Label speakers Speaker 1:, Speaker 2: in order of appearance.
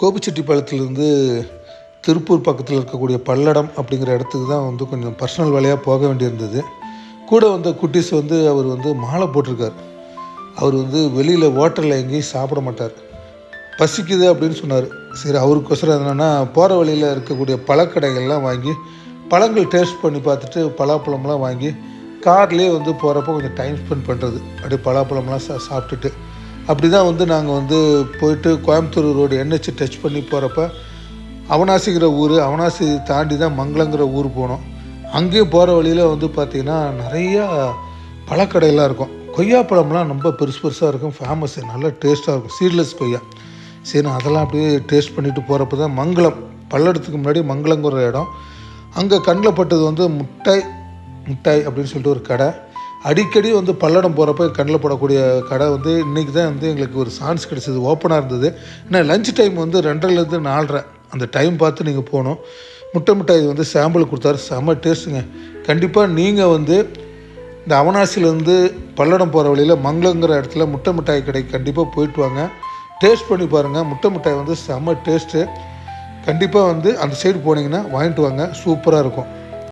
Speaker 1: கோபிச்செட்டிப்பாளையத்துலேருந்து திருப்பூர் பக்கத்தில் இருக்கக்கூடிய பல்லடம் அப்படிங்கிற இடத்துக்கு தான் வந்து கொஞ்சம் பர்சனல் வேலையாக போக வேண்டியிருந்தது. கூட வந்த குட்டீஸ் வந்து அவர் வந்து மாலை போட்டிருக்கார். அவர் வந்து வெளியில் ஹோட்டலில் எங்கேயும் சாப்பிட மாட்டார். பசிக்குது அப்படின்னு சொன்னார். சரி அவருக்கொசரம் என்னென்னா போகிற வழியில் இருக்கக்கூடிய பழக்கடைகள்லாம் வாங்கி பழங்கள் டேஸ்ட் பண்ணி பார்த்துட்டு பலாப்பழம்லாம் வாங்கி கார்லேயே வந்து போகிறப்ப கொஞ்சம் டைம் ஸ்பெண்ட் பண்ணுறது அப்படியே பலாப்பழம்லாம் சா சாப்பிட்டுட்டு அப்படி தான் வந்து நாங்கள் வந்து போயிட்டு கோயம்புத்தூர் ரோடு என்ஹெச் டச் பண்ணி போகிறப்ப அவனாசிங்கிற ஊர் அவனாசி தாண்டி தான் மங்களங்கிற ஊர் போனோம். அங்கேயும் போகிற வழியில் வந்து பார்த்திங்கன்னா நிறையா பழக்கடையெல்லாம் இருக்கும். கொய்யாப்பழம்லாம் ரொம்ப பெருசு பெருசாக இருக்கும். ஃபேமஸ் நல்லா டேஸ்ட்டாக இருக்கும். சீட்லெஸ் கொய்யா. சரி அதெல்லாம் அப்படியே டேஸ்ட் பண்ணிட்டு போகிறப்ப தான் மங்களம் பல்லடத்துக்கு முன்னாடி மங்களங்கிற இடம். அங்கே கண்ணில் பட்டது வந்து முட்டாய் முட்டாய் அப்படின்னு சொல்லிட்டு ஒரு கடை. அடிக்கடி வந்து பல்லடம் போகிறப்ப கண்ணில் போடக்கூடிய கடை வந்து இன்றைக்கி தான் வந்து எங்களுக்கு ஒரு சான்ஸ் கிடச்சிது ஓப்பனாக இருந்தது. ஏன்னா லஞ்ச் டைம் வந்து ரெண்டரைலேருந்து நாலரை. அந்த டைம் பார்த்து நீங்கள் போகணும். முட்டை மிட்டாய் வந்து சாம்பிள் கொடுத்தாரு. செம்ம டேஸ்ட்டுங்க கண்டிப்பாக நீங்கள் வந்து இந்த அவனாசிலேருந்து பல்லடம் போகிற வழியில் மங்களங்கிற இடத்துல முட்டை மிட்டாய் கடைக்கு கண்டிப்பாக போயிட்டு வாங்க. டேஸ்ட் பண்ணி பாருங்கள் முட்டை மிட்டாய் வந்து செம்ம டேஸ்ட்டு கண்டிப்பாக வந்து அந்த சைடு போனீங்கன்னா வாங்கிட்டு வாங்க. சூப்பராக இருக்கும்.